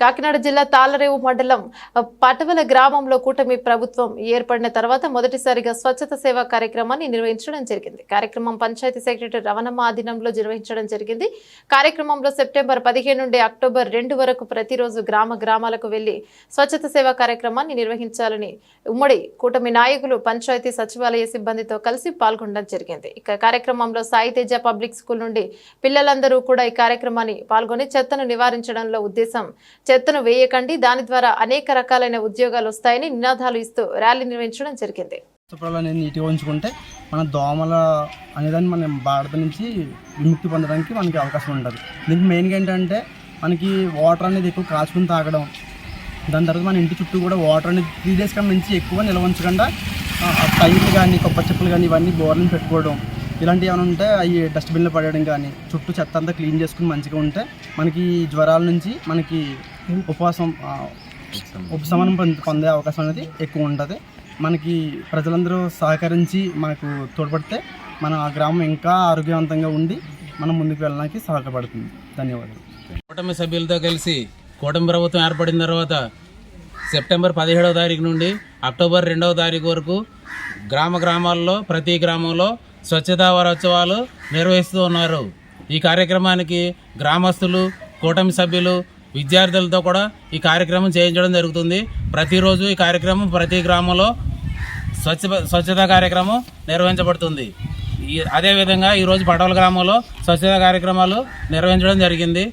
కాకినాడ జిల్లా తాళరేవు మండలం పటవల గ్రామంలో కూటమి ప్రభుత్వం ఏర్పడిన తర్వాత మొదటిసారిగా స్వచ్ఛత సేవా కార్యక్రమాన్ని నిర్వహించడం జరిగింది. కార్యక్రమం పంచాయతీ సెక్రటరీ రవణమ్మ ఆధీనంలో నిర్వహించడం జరిగింది. కార్యక్రమంలో సెప్టెంబర్ పదిహేను నుండి అక్టోబర్ రెండు వరకు ప్రతిరోజు గ్రామ గ్రామాలకు వెళ్ళి స్వచ్ఛత సేవా కార్యక్రమాన్ని నిర్వహించాలని ఉమ్మడి కూటమి నాయకులు పంచాయతీ సచివాలయ సిబ్బందితో కలిసి పాల్గొనడం జరిగింది. ఇక కార్యక్రమంలో సాయి తేజ పబ్లిక్ స్కూల్ నుండి పిల్లలందరూ కూడా ఈ కార్యక్రమాన్ని పాల్గొని చెత్తను నివారించడంలో ఉద్దేశం చెత్తను వేయకండి. దాని ద్వారా అనేక రకాలైన ఉద్యోగాలు వస్తాయని నినాదాలు ఇస్తూ ర్యాలీ నిర్వహించడం జరిగింది. శుభ్రాలు అనేది నీట్గా ఉంచుకుంటే మన దోమల అనేదాన్ని మనం భారత నుంచి విముక్తి పొందడానికి మనకి అవకాశం ఉంటుంది. దీనికి మెయిన్గా ఏంటంటే మనకి వాటర్ అనేది ఎక్కువ కాచుకుని తాగడం. దాని తర్వాత మన ఇంటి చుట్టూ కూడా వాటర్ అనేది త్రీ డేస్ కన్నా నుంచి ఎక్కువ నిల్వ ఉంచకుండా ఆ, టైర్లు కానీ కొబ్బరి చెప్పులు కానీ ఇవన్నీ బోర్లను పెట్టుకోవడం. ఇలాంటివి ఏమైనా ఉంటే అవి డస్ట్బిన్లో పడేయడం కానీ చుట్టూ చెత్త అంతా క్లీన్ చేసుకుని మంచిగా ఉంటే మనకి జ్వరాల నుంచి మనకి ఉపవాసం ఉపశమనం పొంద- పొందే అవకాశం అనేది ఎక్కువ ఉంటుంది. మనకి ప్రజలందరూ సహకరించి మనకు తోడ్పడితే మన ఆ గ్రామం ఇంకా ఆరోగ్యవంతంగా ఉండి మనం ముందుకు వెళ్ళడానికి సహాయపడుతుంది ధన్యవాదాలు. కూటమి సభ్యులతో కలిసి కూటమి ప్రభుత్వం ఏర్పడిన తర్వాత సెప్టెంబర్ పదిహేడవ తారీఖు నుండి అక్టోబర్ రెండవ తారీఖు వరకు గ్రామ గ్రామాల్లో ప్రతి గ్రామంలో స్వచ్ఛతా వారోత్సవాలు నిర్వహిస్తూ ఉన్నారు. ఈ కార్యక్రమానికి గ్రామస్తులు కూటమి సభ్యులు విద్యార్థులతో కూడా ఈ కార్యక్రమం చేయించడం జరుగుతుంది. ప్రతిరోజు ఈ కార్యక్రమం ప్రతి గ్రామంలో స్వచ్ఛ స్వచ్ఛతా కార్యక్రమం నిర్వహించబడుతుంది. ఈ అదేవిధంగా ఈరోజు పటవల గ్రామంలో స్వచ్ఛతా కార్యక్రమాలు నిర్వహించడం జరిగింది.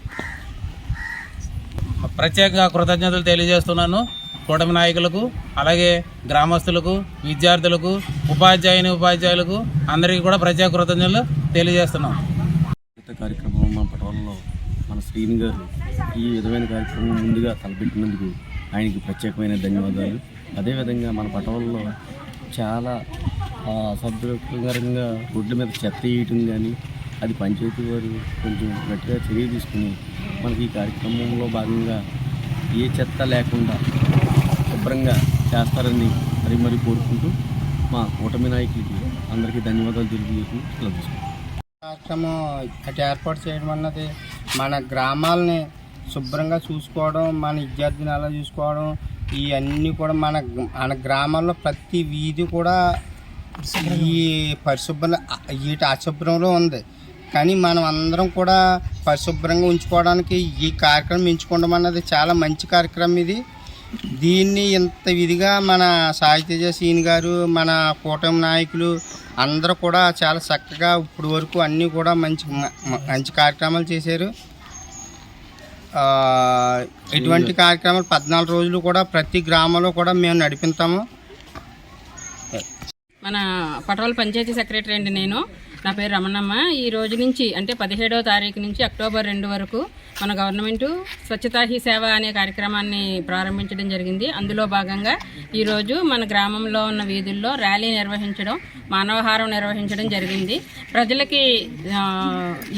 ప్రత్యేకంగా కృతజ్ఞతలు తెలియజేస్తున్నాను కూటమి నాయకులకు అలాగే గ్రామస్తులకు విద్యార్థులకు ఉపాధ్యాయుని ఉపాధ్యాయులకు అందరికీ కూడా ప్రత్యేక కృతజ్ఞతలు తెలియజేస్తున్నాం. కార్యక్రమం మన శ్రీని గారు ఈ విధమైన కార్యక్రమం ముందుగా తలపెట్టినందుకు ఆయనకి ప్రత్యేకమైన ధన్యవాదాలు. అదేవిధంగా మన పటవల్లో చాలా అసభ్యకరంగా రోడ్ల మీద చెత్త వేయటం కానీ అది పంచాయతీ వారు కొంచెం గట్టిగా చర్య తీసుకుని మనకి ఈ కార్యక్రమంలో భాగంగా ఏ చెత్త లేకుండా శుభ్రంగా చేస్తారని మరి మరి కోరుకుంటూ మా కూటమి నాయకులకి అందరికీ ధన్యవాదాలు తెలియజేసి కార్యక్రమం ఇక్కడ ఏర్పాటు చేయడం అన్నది మన గ్రామాలని శుభ్రంగా చూసుకోవడం మన విద్యార్థిని అలా చూసుకోవడం ఇవన్నీ కూడా మన మన గ్రామాల్లో ప్రతి వీధి కూడా ఈ పరిశుభ్ర వీటి అశుభ్రంలో ఉంది. కానీ మనం అందరం కూడా పరిశుభ్రంగా ఉంచుకోవడానికి ఈ కార్యక్రమం ఎంచుకోవడం అన్నది చాలా మంచి కార్యక్రమం ఇది. దీన్ని ఇంత విధిగా మన సాహిత్యజ సీన్ గారు మన కూటమి నాయకులు అందరూ కూడా చాలా చక్కగా ఇప్పుడు వరకు అన్నీ కూడా మంచి మంచి కార్యక్రమాలు చేశారు. ఇటువంటి కార్యక్రమాలు పద్నాలుగు రోజులు కూడా ప్రతి గ్రామంలో కూడా మేము నడిపిస్తాము. మన పటవాల పంచాయతీ సెక్రటరీ అండి నేను. నా పేరు రమణమ్మ. ఈ రోజు నుంచి అంటే పదిహేడవ తారీఖు నుంచి అక్టోబర్ రెండు వరకు మన గవర్నమెంట్ స్వచ్ఛతా హీ సేవ అనే కార్యక్రమాన్ని ప్రారంభించడం జరిగింది. అందులో భాగంగా ఈరోజు మన గ్రామంలో ఉన్న వీధుల్లో ర్యాలీ నిర్వహించడం మానవహారం నిర్వహించడం జరిగింది. ప్రజలకి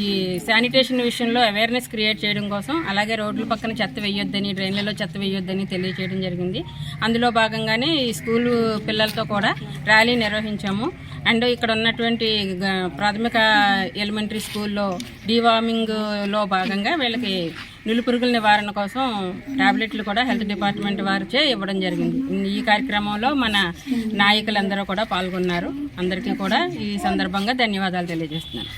ఈ శానిటేషన్ విషయంలో అవేర్నెస్ క్రియేట్ చేయడం కోసం అలాగే రోడ్ల పక్కన చెత్త వేయొద్దని డ్రైన్లలో చెత్త వేయొద్దని తెలియజేయడం జరిగింది. అందులో భాగంగానే ఈ స్కూలు పిల్లలతో కూడా ర్యాలీ నిర్వహించాము. అండ్ ఇక్కడ ఉన్నటువంటి ప్రాథమిక ఎలిమెంటరీ స్కూల్లో డీవార్మింగ్లో భాగంగా వీళ్ళకి నులిపురుగుల నివారణ కోసం టాబ్లెట్లు కూడా హెల్త్ డిపార్ట్మెంట్ వారిచే ఇవ్వడం జరిగింది. ఈ కార్యక్రమంలో మన నాయకులందరూ కూడా పాల్గొన్నారు. అందరికీ కూడా ఈ సందర్భంగా ధన్యవాదాలు తెలియజేస్తున్నాను.